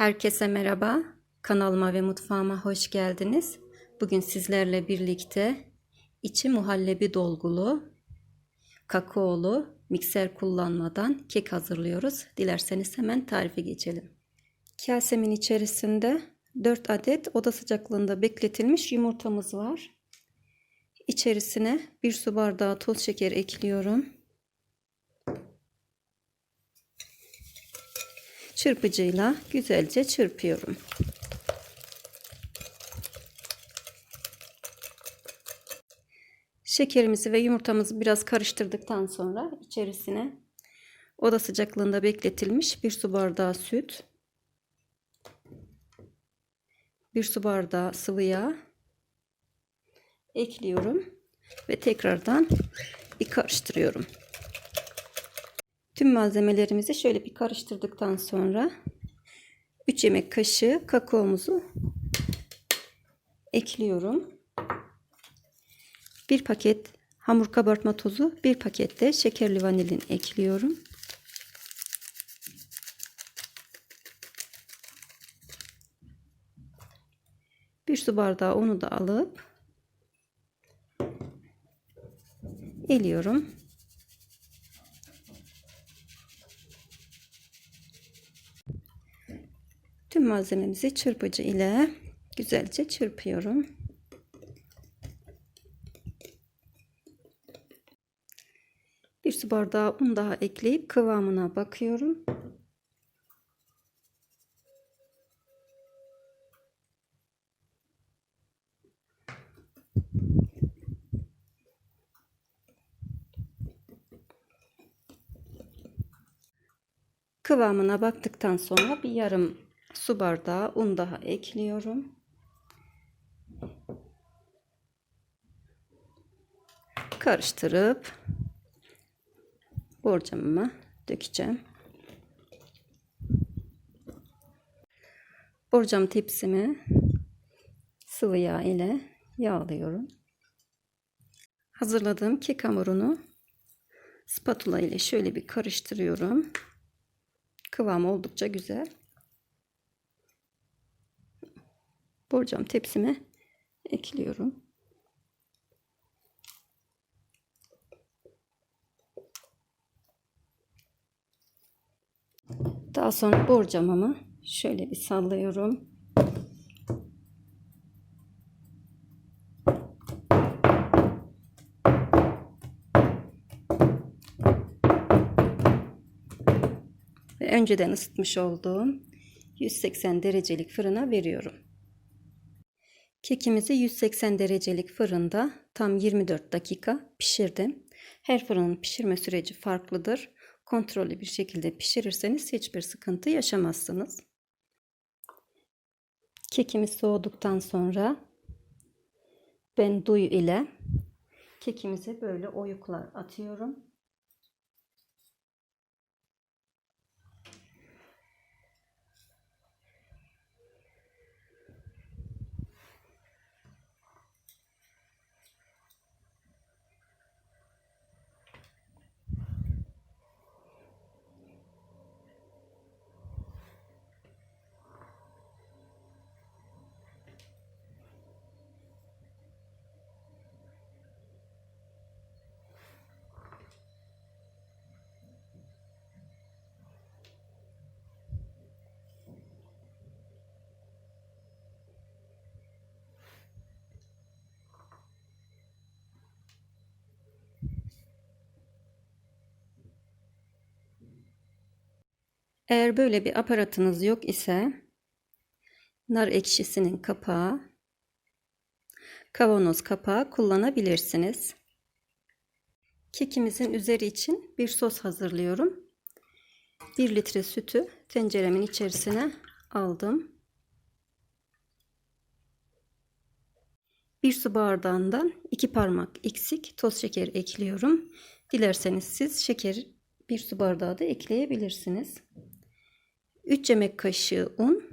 Herkese merhaba. Kanalıma ve mutfağıma hoş geldiniz. Bugün sizlerle birlikte içi muhallebi dolgulu, kakaolu, mikser kullanmadan kek hazırlıyoruz. Dilerseniz hemen tarife geçelim. Kasemin içerisinde 4 adet oda sıcaklığında bekletilmiş yumurtamız var. İçerisine 1 su bardağı toz şeker ekliyorum. Çırpıcıyla güzelce çırpıyorum. Şekerimizi ve yumurtamızı biraz karıştırdıktan sonra içerisine oda sıcaklığında bekletilmiş bir su bardağı süt, bir su bardağı sıvı yağ ekliyorum ve tekrardan bir karıştırıyorum. Tüm malzemelerimizi şöyle bir karıştırdıktan sonra 3 yemek kaşığı kakaomuzu ekliyorum. 1 paket hamur kabartma tozu, 1 paket de şekerli vanilin ekliyorum. Bir su bardağı unu da alıp eliyorum. Malzememizi çırpıcı ile güzelce çırpıyorum. Bir su bardağı un daha ekleyip kıvamına bakıyorum. Kıvamına baktıktan sonra bir yarım su bardağı un daha ekliyorum. Karıştırıp borcamıma dökeceğim. Borcam tepsimi sıvı yağ ile yağlıyorum. Hazırladığım kek hamurunu spatula ile şöyle bir karıştırıyorum. Kıvamı oldukça güzel. Borcam tepsime ekliyorum. Daha sonra borcamımı şöyle bir sallıyorum. Ve önceden ısıtmış olduğum 180 derecelik fırına veriyorum. Kekimizi 180 derecelik fırında tam 24 dakika pişirdim. Her fırının pişirme süreci farklıdır. Kontrollü bir şekilde pişirirseniz hiçbir sıkıntı yaşamazsınız. Kekimiz soğuduktan sonra ben duyu ile kekimize böyle oyuklar atıyorum. Eğer böyle bir aparatınız yok ise nar ekşisinin kapağı, kavanoz kapağı kullanabilirsiniz. Kekimizin üzeri için bir sos hazırlıyorum. 1 litre sütü tenceremin içerisine aldım. 1 su bardağından 2 parmak eksik toz şeker ekliyorum. Dilerseniz siz şeker 1 su bardağı da ekleyebilirsiniz. 3 yemek kaşığı un,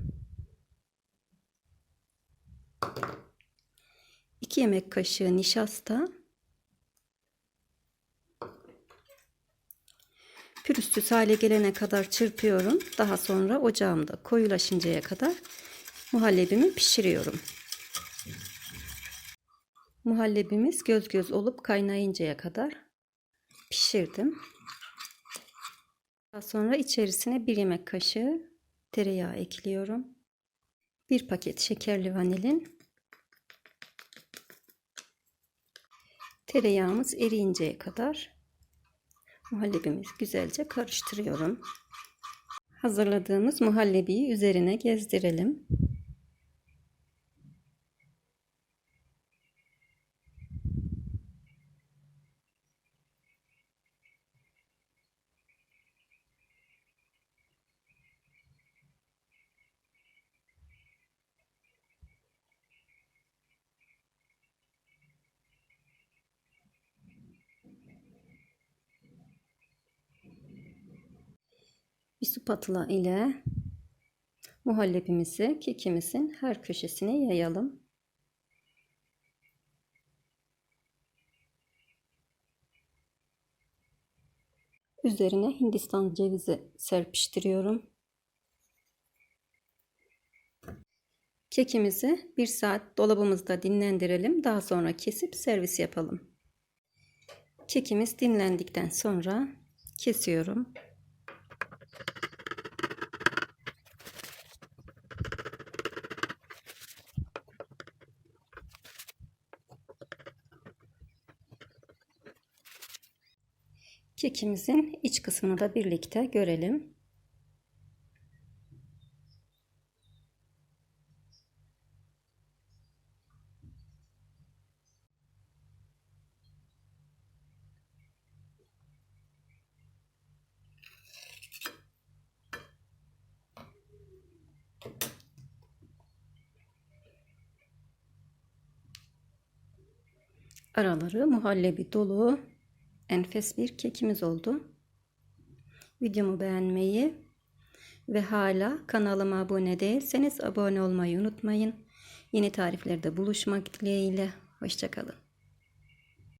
2 yemek kaşığı nişasta, Pürüzsüz hale gelene kadar çırpıyorum. Daha sonra ocağımda koyulaşıncaya kadar muhallebimi pişiriyorum. Muhallebimiz göz göz olup kaynayıncaya kadar pişirdim. Daha sonra içerisine bir yemek kaşığı tereyağı ekliyorum. Bir paket şekerli vanilin. Tereyağımız eriyinceye kadar muhallebimizi güzelce karıştırıyorum. Hazırladığımız muhallebiyi üzerine gezdirelim. Bir spatula ile muhallebimizi kekimizin her köşesine yayalım. Üzerine Hindistan cevizi serpiştiriyorum. Kekimizi bir saat dolabımızda dinlendirelim. Daha sonra kesip servis yapalım. Kekimiz dinlendikten sonra kesiyorum. Kekimizin iç kısmını da birlikte görelim. Araları muhallebi dolu enfes bir kekimiz oldu. Videomu beğenmeyi ve hala kanalıma abone değilseniz abone olmayı unutmayın. Yeni tariflerde buluşmak dileğiyle. Hoşçakalın.